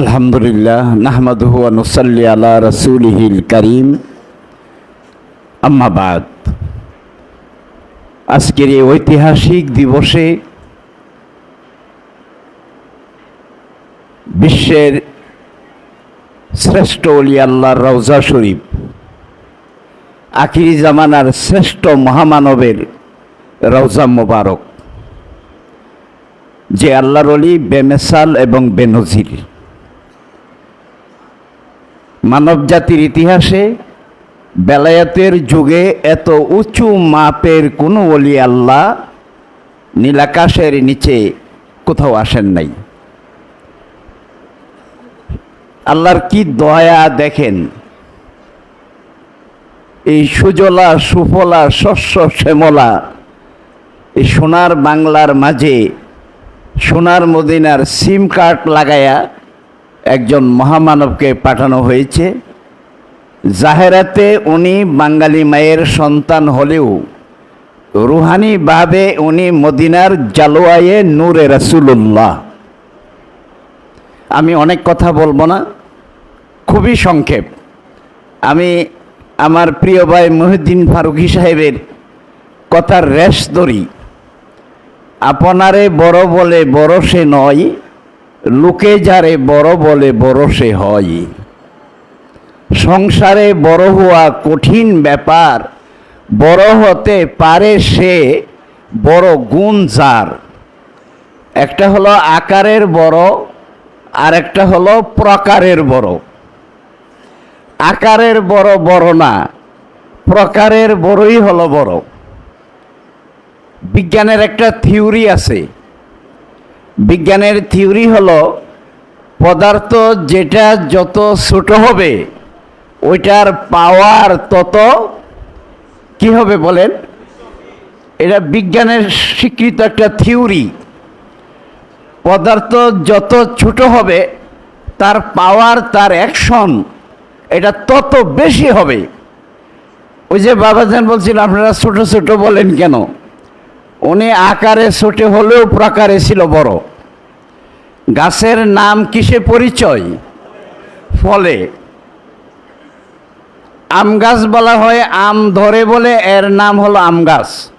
আলহামদুলিল্লাহ, নাহমাদুহু ওয়া নুসাল্লি আলা রাসূলিহিল কারীম। আম্মা বাদ। আজকের এই ঐতিহাসিক দিবসে বিশ্বের শ্রেষ্ঠ অলি আল্লাহর রওজা শরীফ, আখিরি জামানার শ্রেষ্ঠ মহামানবের রওজা মোবারক, যে আল্লাহর অলি বেমেসাল এবং বেনজির মানব জাতির ইতিহাসে বেলায়াতের যুগে এত উঁচু মাপের কোনো অলি আল্লাহ নীলাকাশের নিচে কোথাও আসেন নাই। আল্লাহর কি দয়া দেখেন? এই সুজলা, সুফলা, শস্য, শ্যামলা, এই সোনার বাংলার মাঝে, সোনার মদিনার সিম কার্ড লাগায়া একজন মহামানবকে পাঠানো হয়েছে। জাহেরাতে উনি বাঙালি মায়ের সন্তান হলেও রুহানিভাবে উনি মদিনার জালোয়ায়ে নূরে রাসুল্লাহ আমি অনেক কথা বলব না, খুবই সংক্ষেপ। আমি আমার প্রিয় ভাই মহিউদ্দিন ফারুকি সাহেবের কথার রেশ ধরি। আপনারে বড় বলে বড় সে নয় লোকে যারে বড় বলে বড় সে হয়। সংসারে বড় হওয়া কঠিন ব্যাপার, বড় হতে পারে সে বড় গুণ যার। একটা হলো আকারের বড়, আর একটা হলো প্রকারের বড়। আকারের বড় বড় না, প্রকারের বড়ই হলো বড়। বিজ্ঞানের একটা থিওরি আছে বিজ্ঞানের থিওরি হলো, পদার্থ যেটা যত ছোট হবে, ওইটার পাওয়ার তত কি হবে বলেন? এটা বিজ্ঞানের স্বীকৃত একটা থিওরি। পদার্থ যত ছোট হবে, তার পাওয়ার, তার অ্যাকশন, এটা তত বেশি হবে। ওই যে বাবাজান বলছিল, আপনারা ছোট ছোট বলেন কেন? উনি আকারে ছোট হলেও প্রকারে ছিল বড়। গাছের নাম কিসে পরিচয়? ফলে। আম গাছ বলা হয় আম ধরে বলে, এর নাম হলো আম গাছ।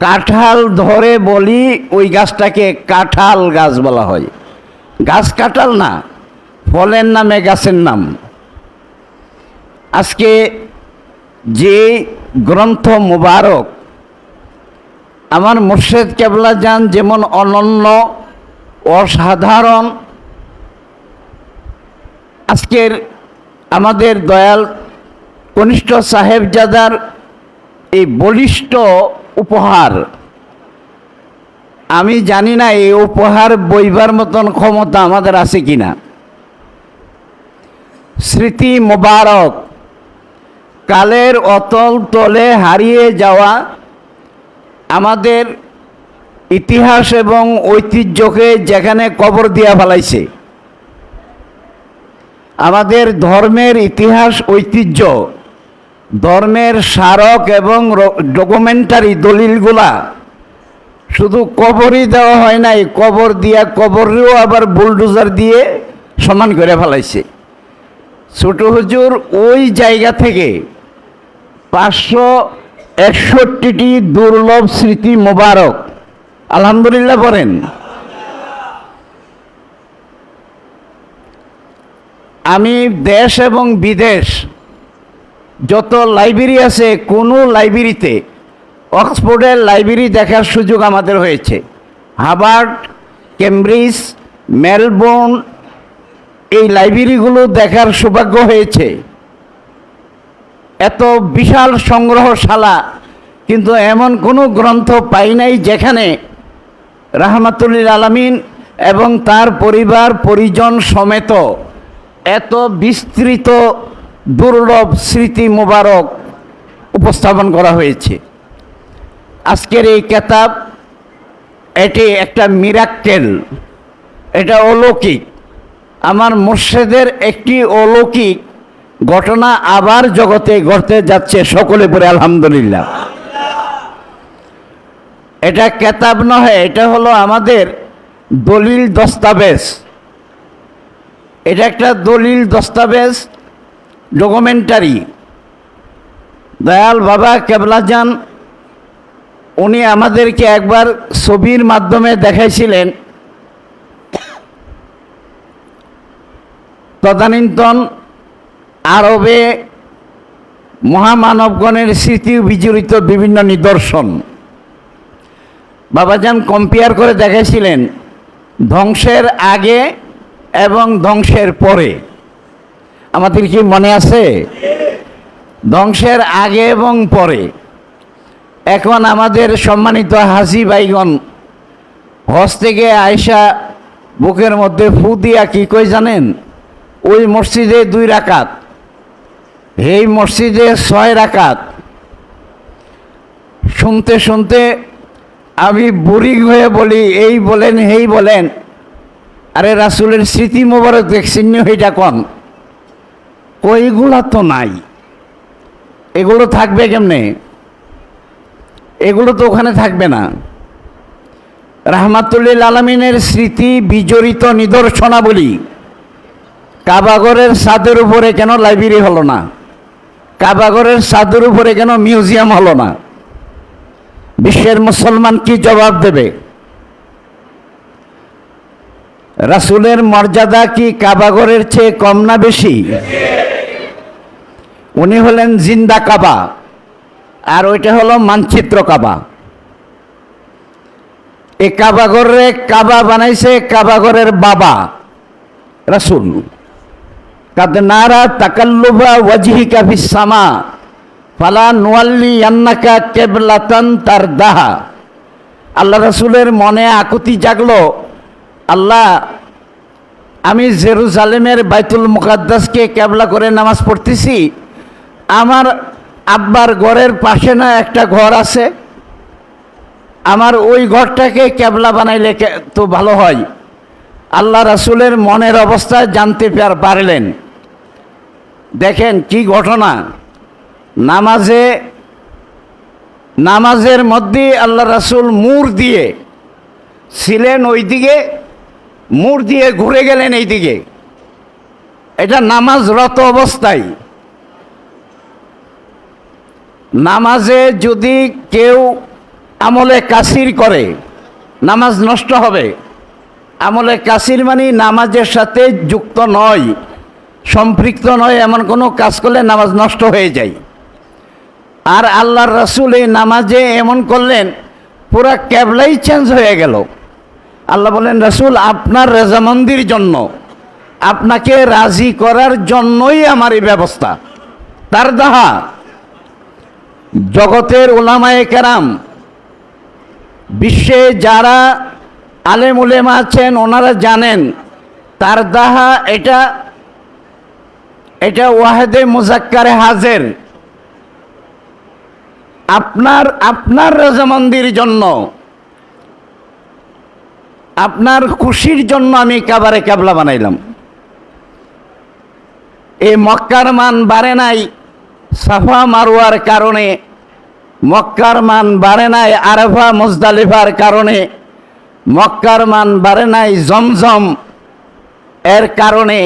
কাঁঠাল ধরে বলি, ওই গাছটাকে কাঁঠাল গাছ বলা হয়। গাছ কাঁঠাল না, ফলের নামে গাছের নাম। আজকে যে গ্রন্থ মুবারক আমার মুর্শেদ কেবলা যান যেমন অনন্য, অসাধারণ। আজকের আমাদের দয়াল কনিষ্ঠ সাহেবজাদার এই বলিষ্ঠ উপহার। আমি জানি না এই উপহার বইবার মতন ক্ষমতা আমাদের আছে কি না স্মৃতি মোবারক, কালের অতল তলে হারিয়ে যাওয়া আমাদের ইতিহাস এবং ঐতিহ্যকে যেখানে কবর দিয়া ফেলাইছে, আমাদের ধর্মের ইতিহাস, ঐতিহ্য, ধর্মের স্মারক এবং ডকুমেন্টারি দলিলগুলা শুধু কবরই দেওয়া হয় নাই, কবর দিয়া কবরেও আবার বুলডোজার দিয়ে সমান করে ফেলাইছে। ছোট হুজুর ওই জায়গা থেকে পাঁচশো একষট্টিটি দুর্লভ স্মৃতি মোবারক। আলহামদুলিল্লাহ বলেন আমি দেশ এবং বিদেশ, যত লাইব্রেরি আছে, কোনো লাইব্রেরিতে অক্সফোর্ডের লাইব্রেরি দেখার সুযোগ আমাদের হয়েছে। হাবার্ড কেমব্রিজ, মেলবোর্ন, এই লাইব্রেরিগুলো দেখার সৌভাগ্য হয়েছে। এত বিশাল সংগ্রহশালা, কিন্তু এমন কোনো গ্রন্থ পাই নাই যেখানে রাহমাতুল্লিল আলমিন এবং তার পরিবার, পরিজন সমেত এত বিস্তৃত, দুর্লভ স্মৃতি মোবারক উপস্থাপন করা হয়েছে। আজকের এই কেতাব, এটি একটা মিরাক্কেল, এটা অলৌকিক। আমার মুর্শেদের একটি অলৌকিক ঘটনা আবার জগতে ঘটতে যাচ্ছে সকলে পরে আলহামদুলিল্লাহ। এটা কেতাব নহে, এটা হলো আমাদের দলিল দস্তাবেজ। এটা একটা দলিল দস্তাবেজ, ডকুমেন্টারি। দয়াল বাবা কেবলাজান উনি আমাদেরকে একবার ছবির মাধ্যমে দেখাইছিলেন। তদানীন্তন আরবে মহামানবগণের স্মৃতি বিজড়িত বিভিন্ন নিদর্শন। বাবাজান কম্পেয়ার করে দেখাইছিলেন ধ্বংসের আগে এবং ধ্বংসের পরে। আমাদের কি মনে আছে? ধ্বংসের আগে এবং পরে। এখন আমাদের সম্মানিত হাসি বাইগন হজ থেকে আয়সা বুকের মধ্যে ফু দিয়া কি কই জানেন? ওই মসজিদে দুই রাকাত। এই মসজিদে ছয় রাকাত। শুনতে শুনতে আমি বোরিং হয়ে বলি, এই বলেন এই বলেন। আরে রাসুলের স্মৃতি মোবারক দেখছেন এইটা কন? ওইগুলা তো নাই। এগুলো থাকবে কেমনে? এগুলো তো ওখানে থাকবে না। রাহমাতুল্লিল আলমিনের স্মৃতি বিজড়িত নিদর্শনাবলী। কাবাগরের ছাদের উপরে কেন লাইব্রেরি হলো না? কাবাগরের ছাদের উপরে কেন মিউজিয়াম হলো না? বিশ্বের মুসলমান কি জবাব দেবে? রাসুলের মর্যাদা কি কাবাগরের চেয়ে কম না বেশি? উনি হলেন জিন্দা কাবা, আর ওইটা হলো মানচিত্র কাবা। এ কাবাগরে কাবা বানাইছে কাবাগরের বাবা, রাসুল। কাদ নারা তাকাল্লুবা ওয়াজহি কাফিস সামা নোয়াল্লি কেবলাতান তার দাহা আল্লাহ রাসুলের মনে আকুতি জাগলো, আল্লাহ, আমি জেরুজালেমের বাইতুল মুকাদ্দাসকে কেবলা করে নামাজ পড়তেছি, আমার আব্বার ঘরের পাশে না একটা ঘর আছে, আমার ওই ঘরটাকে কেবলা বানাইলে তো ভালো হয়। আল্লাহ রাসুলের মনের অবস্থা জানতে পার- পারলেন। দেখেন কি ঘটনা? নামাজে, নামাজের মধ্যে আল্লাহ রাসুল মুর দিয়ে ছিলেন ওই দিকে মুর দিয়ে ঘুরে গেলেন এই দিকে এটা নামাজরত অবস্থায়। নামাজে যদি কেউ আমলে কাসির করে, নামাজ নষ্ট হবে। আমলে কাসির মানে নামাজের সাথে যুক্ত নয়। সম্পৃক্ত নয়, এমন কোনো কাজ করলে নামাজ নষ্ট হয়ে যায়। আর আল্লাহর রাসূল এই নামাজে এমন করলেন, পুরা ক্যাবলাই চেঞ্জ হয়ে গেল। আল্লাহ বলেন, রাসূল, আপনার রেজামন্দির জন্য, আপনাকে রাজি করার জন্যই আমার এই ব্যবস্থা। তার দাহা, জগতের ওলামায়ে কেরাম, বিশ্বে যারা আলেম উলেমা আছেন, ওনারা জানেন, তার দাহা এটা এটা ওয়াহেদে মুজাক্কারে হাজের। আপনার আপনার রাজামন্দির জন্য, আপনার খুশির জন্য আমি কাবারে কাবলা বানাইলাম। এই মক্কার মান বাড়ে নাই সাফা মারুয়ার কারণে, মক্কার মান বাড়ে নাই আরফা মুজদালিফার কারণে, মক্কার মান বাড়ে নাই জমজম এর কারণে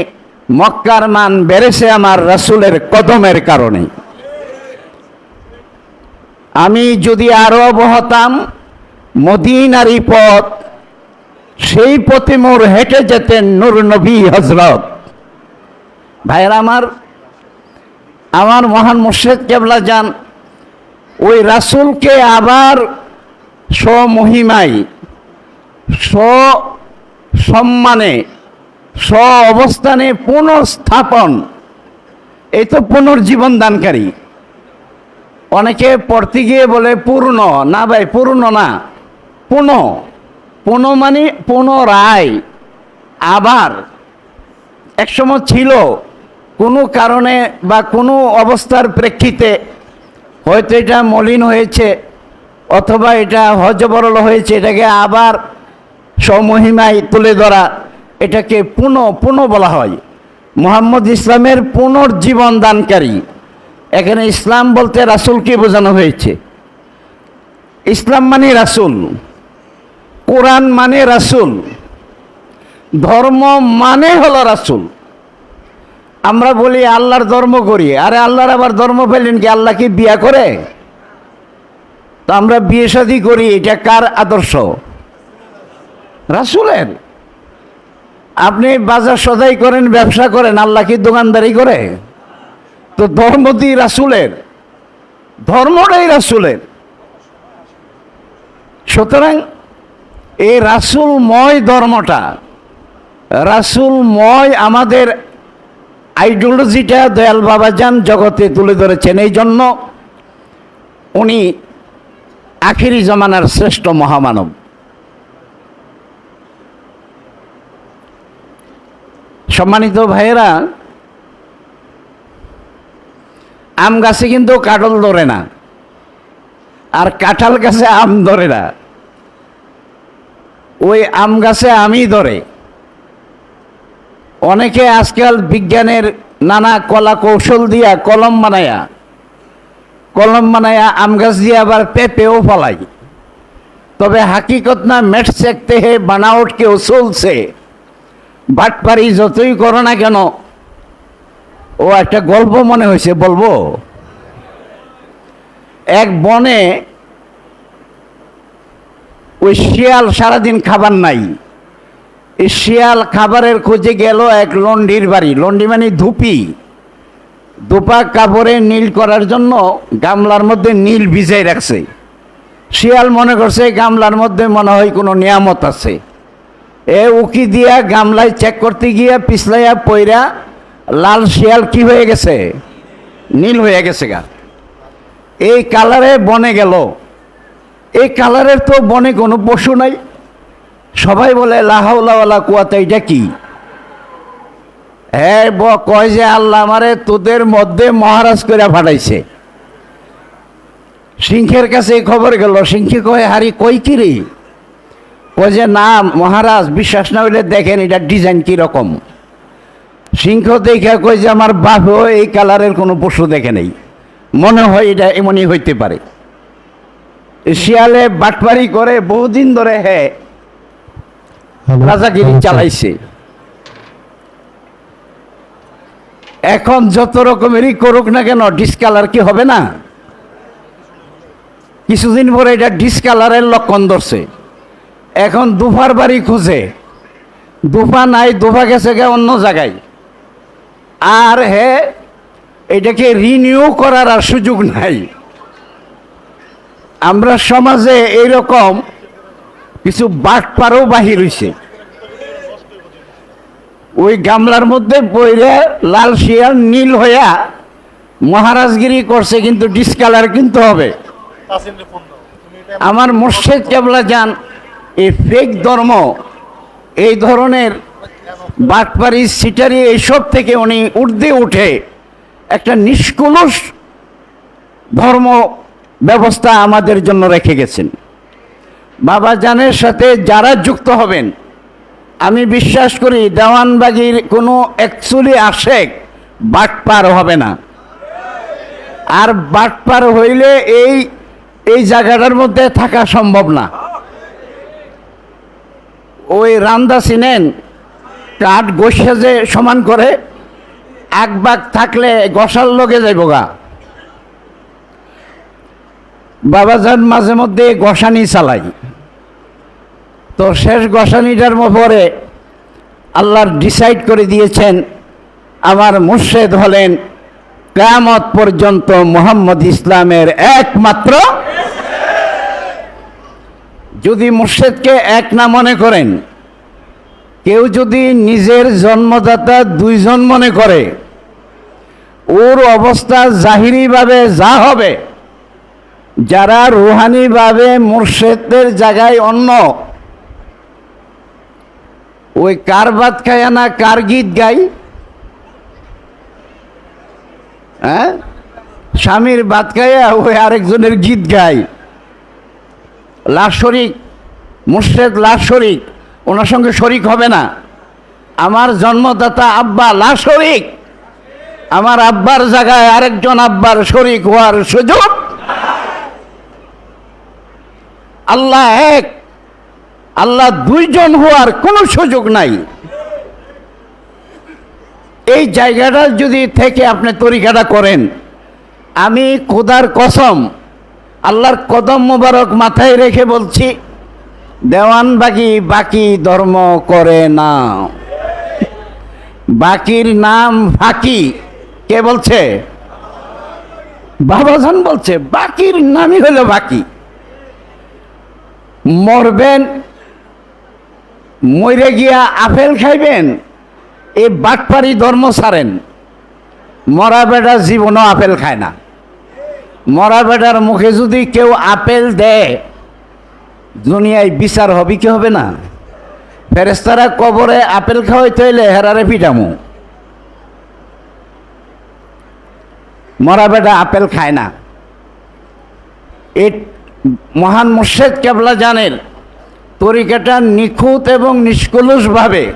মক্কার মান বেড়েছে আমার রাসূলের কদমের কারণে। আমি যদি আরব হতাম মদিনারি পথ, সেই পথে মোর হেঁটে যেতেন নূর নবী হজরত ভাইয়ের আমার আমার মহান মুর্শেদ কেবলা যান ওই রাসূলকে আবার স্বমহিমায় স্ব সম্মানে স্ব অবস্থানে পুনঃস্থাপন। এই তো পুনর্জীবন দানকারী। অনেকে পড়তে গিয়ে বলে পূর্ণ, না ভাই, পূর্ণ না, পুনঃ। পুনঃ মানে পুনরায়, আবার। একসময় ছিল, কোনো কারণে বা কোনো অবস্থার প্রেক্ষিতে হয়তো এটা মলিন হয়েছে, অথবা এটা হজবরল হয়েছে, এটাকে আবার স্বমহিমায় তুলে ধরা। এটাকে পুনঃ পুনঃ বলা হয়। মোহাম্মদ ইসলামের পুনর্জীবন দানকারী। এখানে ইসলাম বলতে রাসূলকে বোঝানো হয়েছে। ইসলাম মানে রাসুল, কোরআন মানে রাসূল, ধর্ম মানে হলো রাসুল। আমরা বলি আল্লাহর ধর্ম করি, আরে আল্লাহর আবার ধর্ম পেলেন কি? আল্লাহ কি বিয়া করে? তো আমরা বিয়ে শাদী করি, এটা কার আদর্শ? রাসুলের। আপনি বাজার সদাই করেন, ব্যবসা করেন, আল্লাহ কি দোকানদারি করে? তো ধর্মটি রাসুলের? ধর্মটাই রাসুলের। সুতরাং এই রাসুলময় ধর্মটা, রাসুলময় আমাদের আইডিওলজিটা দয়াল বাবাজান জগতে তুলে ধরেছেন। এই জন্য উনি আখিরি জমানার শ্রেষ্ঠ মহামানব। সম্মানিত ভাইয়েরা, আম গাছে কিন্তু কাটল ধরে না, আর কাঁঠাল গাছে আম ধরে না। ওই আম গাছে আমি ধরে। অনেকে আজকাল বিজ্ঞানের নানা কলা কৌশল দিয়া কলম বানায়া কলম বানায়া আম গাছ দিয়ে আবার পেঁপেও ফলাই। তবে হাকিকত না মেট চেকতে হে বানাওট কেউ চলছে। বাটপারি যতই করো না কেন, ও একটা গল্প মনে হয়েছে, বলব? এক বনে ওই শিয়াল সারাদিন খাবার নাই। এই শিয়াল খাবারের খোঁজে গেল এক লন্ডির বাড়ি। লন্ডি মানে ধুপি। দুপা কাপড়ে নীল করার জন্য গামলার মধ্যে নীল ভিজাই রাখছে। শিয়াল মনে করছে গামলার মধ্যে মনে হয় কোনো নিয়ামত আছে। এ উকি দিয়া গামলায় চেক করতে গিয়া পিছলাইয়া পইরা লাল শিয়াল কি হয়ে গেছে? নীল হয়ে গেছে গা। এই কালারে বনে গেল। এই কালারের তো বনে কোনো পশু নাই। সবাই বলে লাহাউলাওয়ালা কুয়াতে এটা কি? হ্যাঁ ব, কয় যে আল্লাহ আমারে তোদের মধ্যে মহারাজ করে ফাটাইছে। সিংহের কাছে এই খবর গেল। সিংহে কয় হারি কই কিরি কয় যে না মহারাজ বিশ্বাস না হইলে দেখেন এটা ডিজাইন কীরকম। সিংহ দেখে কয় যে আমার বাপও এই কালারের কোনো পশু দেখে নেই। মনে হয় এটা এমনই হইতে পারে। শিয়ালে বাটপারি করে বহুদিন ধরে হ্যাঁ রাজাগিরি চালাইছে। এখন যত রকমেরই করুক না কেন ডিসকালার কি হবে না? কিছুদিন পরে এটা ডিসকালারের লক্ষণ ধরছে। এখন দুফার বাড়ি খুঁজে। দুফা নাই দুফা গেছে গে অন্য জায়গায়। আর হে এটাকে রিনিউ করার আর সুযোগ নাই। আমরা সমাজে এইরকম কিছু বাটপারও বাহির হইছে। ওই গামলার মধ্যে পইরে লাল শিয়াল নীল হইয়া মহারাজগিরি করছে কিন্তু ডিসকালার কিন্তু হবে। আমার মুর্শেদ কেবলা যান এই ফেক ধর্ম, এই ধরনের বাটপারি, সিটারি এইসব থেকে উনি ঊর্ধ্বে উঠে একটা নিষ্কলুষ ধর্ম ব্যবস্থা আমাদের জন্য রেখে গেছেন। বাবা জানের সাথে যারা যুক্ত হবেন, আমি বিশ্বাস করি দেওয়ানবাগির কোনো অ্যাকচুয়ালি আশেক বাটপার হবে না। আর বাটপার হইলে এই এই জায়গাটার মধ্যে থাকা সম্ভব না। ওই রান্দা চিনেন, কাঠ গোসা যে সমান করে, এক বাঘ থাকলে গসার লগে যাইব গা। বাবাজান মাঝে মধ্যে গসানি চালাই। তো শেষ গসানিটার পরে আল্লাহর ডিসাইড করে দিয়েছেন, আমার মুর্শেদ হলেন কেয়ামত পর্যন্ত মোহাম্মদ ইসলামের একমাত্র যদি মুর্শেদকে এক না মনে করেন, কেউ যদি নিজের জন্মদাতা দুইজন মনে করে, ওর অবস্থা জাহিরিভাবে যা হবে, যারা রুহানিভাবে মুর্শেদের জায়গায় অন্য, ওই কার বাদ খায় না, কার গীত গাই হ্যাঁ? স্বামীর বাদ খায়া, ওই আরেকজনের গীত গায়। লাশ শরিক, মুর্শেদ লাশ শরিক, ওনার সঙ্গে শরিক হবে না। আমার জন্মদাতা আব্বা লাশ শরিক, আমার আব্বার জায়গায় আরেকজন আব্বার শরিক হওয়ার সুযোগ। আল্লাহ এক, আল্লাহ দুইজন হওয়ার কোনো সুযোগ নাই। এই জায়গাটা যদি থেকে আপনি তরিকাটা করেন, আমি খোদার কসম আল্লাহর কদম মোবারক মাথায় রেখে বলছি, দেওয়ান বাকি বাকি ধর্ম করে না। বাকির নাম ফাঁকি। কে বলছে? বাবাজান বলছে, বাকির নামই হলো বাকি মরবেন, মরে গিয়া আপেল খাইবেন এই বাটপারি ধর্ম সারেন মরা বেটা জীবনও আপেল খায় না। মরা বেটার মুখে যদি কেউ আপেল দেয়, দুনিয়ায় বিচার হবে কি হবে না? ফেরেস্তারা কবরে আপেল খাওয়াইতে হইলে হেরারে পিটামু। মরা বেটা আপেল খায় না। এ মহান মুর্শেদ কেবলা জানেন তরিকাটা নিখুঁত এবং নিষ্কলুষভাবে।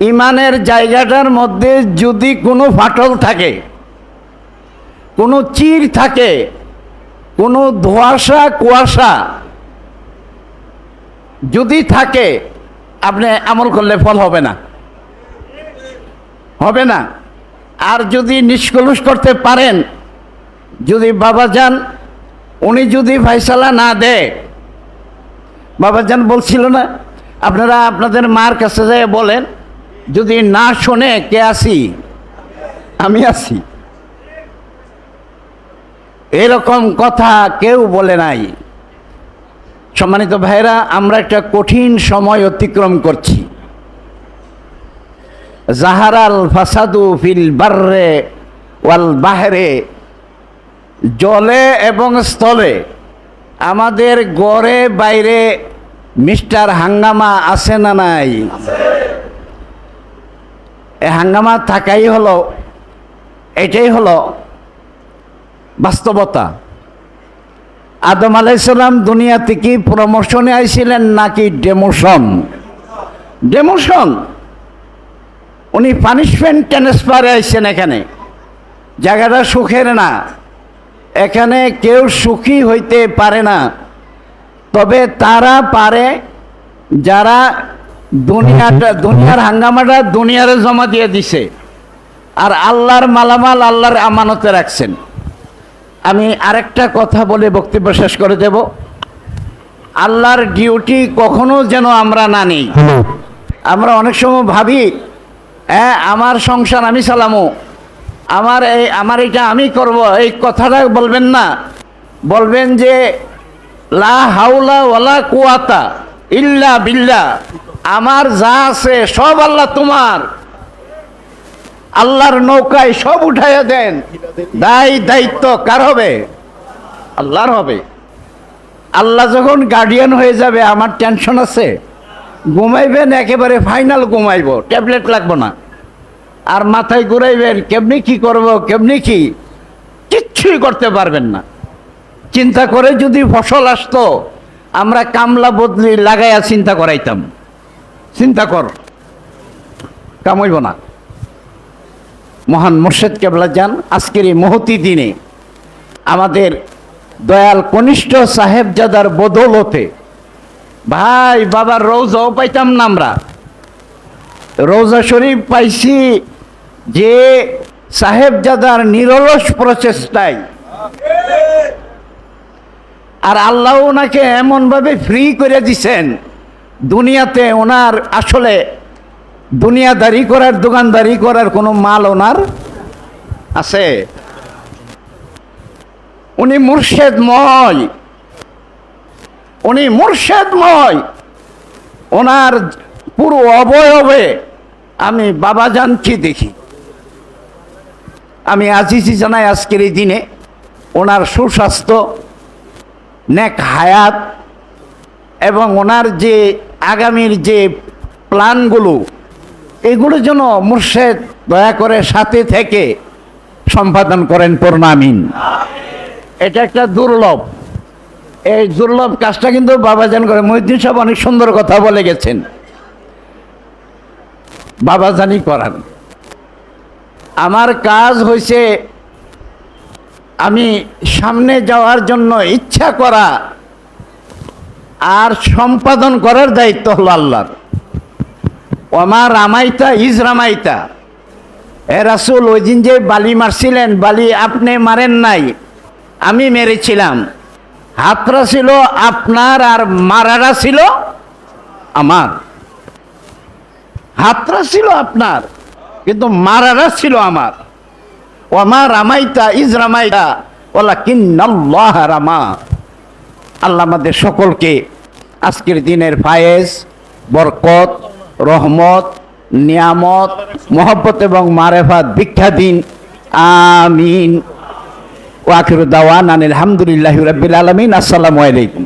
ইমানের জায়গাটার মধ্যে যদি কোনো ফাটল থাকে কোনো চির থাকে, কোনো ধোয়াশা, কুয়াশা যদি থাকে, আপনি আমল করলে ফল হবে না। হবে না। আর যদি নিষ্কলুষ করতে পারেন, যদি বাবা যান, উনি যদি ফাইসালা না দেয় বাবাজান বলছিল না, আপনারা আপনাদের মার কাছে যেয়ে বলেন, যদি না শোনে কে আসি? আমি আছি এরকম কথা কেউ বলে নাই। সম্মানিত ভাইরা আমরা একটা কঠিন সময় অতিক্রম করছি। জাহারাল ফাসাদু ফিল বাররে ওয়াল বাহরে। জলে এবং স্থলে আমাদের গড়ে বাইরে মিস্টার হাঙ্গামা আছে না নাই? হাঙ্গামা থাকাই হলো, এটাই হলো বাস্তবতা। আদম আলাইসাল্লাম দুনিয়া থেকে প্রমোশনে আইছিলেন নাকি ডেমোশন ডেমোশন উনি পানিশমেন্ট ট্রান্সফারে আইছেন এখানে। জায়গাটা সুখের না। এখানে কেউ সুখী হইতে পারে না। তবে তারা পারে যারা দুনিয়াটা, দুনিয়ার হাঙ্গামাটা দুনিয়ারে জমা দিয়ে দিছে। আর আল্লাহর মালামাল আল্লাহর আমানতে রাখছেন। আমি আরেকটা কথা বলে বক্তব্য শেষ করে দেব। আল্লাহর ডিউটি কখনো যেন আমরা না নেই। আমরা অনেক সময় ভাবি হ্যাঁ আমার সংসার আমি চালামো। আমার এই আমার এটা আমি করব। এই কথাটা বলবেন না। বলবেন যে লা হাউলা ওয়ালা কুয়াতা ইল্লা বিল্লা আমার যা আছে সব আল্লাহ তোমার। আল্লাহর নৌকায় সব উঠাইয়া দেন। দায় দায়িত্ব কার হবে? আল্লাহর হবে। আল্লাহ যখন গার্ডিয়ান হয়ে যাবে, আমার টেনশন আছে। ঘুমাইবেন, একেবারে ফাইনাল ঘুমাইব। ট্যাবলেট লাগবো না। আর মাথায় ঘুরাইবেন, কেমনি কি করব, কেমনি কি? কিচ্ছুই করতে পারবেন না। চিন্তা করে যদি ফসল আসতো, আমরা কামলা বদলি লাগাইয়া চিন্তা করাইতাম। চিন্তা কর। কামইব না। মহান মোর্শেদ কেবলা যান। আজকের এই মহতি দিনে আমাদের দয়াল কনিষ্ঠ সাহেবজাদার বদৌলতে, ভাই, বাবার রৌজাও পাইতাম না আমরা। রোজা শরীফ পাইছি যে সাহেবজাদার নিরলস প্রচেষ্টায়। আর আল্লাহ ওনাকে এমনভাবে ফ্রি করে দিছেন, দুনিয়াতে ওনার আসলে দুনিয়াদারি করার, দোকানদারি করার কোনো মাল ওনার আছে? উনি মুর্শেদময়। উনি মুর্শেদময়। ওনার পুরো অবয়বে আমি বাবা জানছি দেখি। আমি আজিজি জানাই আজকের এই দিনে ওনার সুস্বাস্থ্য, নেক হায়াত এবং ওনার যে আগামীর যে প্ল্যানগুলো এগুলো যেন মুর্শেদ দয়া করে সাথে থেকে সম্পাদন করেন পূর্ণামিন। এটা একটা দুর্লভ। এই দুর্লভ কাজটা কিন্তু বাবাজান করে। মহিউদ্দিন সাহেব অনেক সুন্দর কথা বলে গেছেন। বাবাজানি করান। আমার কাজ হয়েছে আমি সামনে যাওয়ার জন্য ইচ্ছা করা আর সম্পাদন করার দায়িত্ব হলো আল্লাহর। ওমা রামাইতা, ইজ রামাইতা। এ রাসুল, ওই দিন যে বালি মারছিলেন, বালি আপনি মারেন নাই, আমি মেরেছিলাম। হাতরা ছিল আপনার আর মারারা ছিল আমার। হাতরা ছিল আপনার, কিন্তু মারারা ছিল আমার। ওমা রামাইতা, ইজ রামাইতা ওলা কিন্নাল্লাহ রামা। আল্লাহ আমাদের সকলকে আজকের দিনের ফায়েজ, বরকত রহমত, নিয়ামত, মহব্বত এবং মারেফাত, ভিক্ষা দিন। আমিন। ওয়াকির দাওয়ান আনিল আলহামদুলিল্লাহ রাব্বিল আলামিন। আসসালামু আলাইকুম।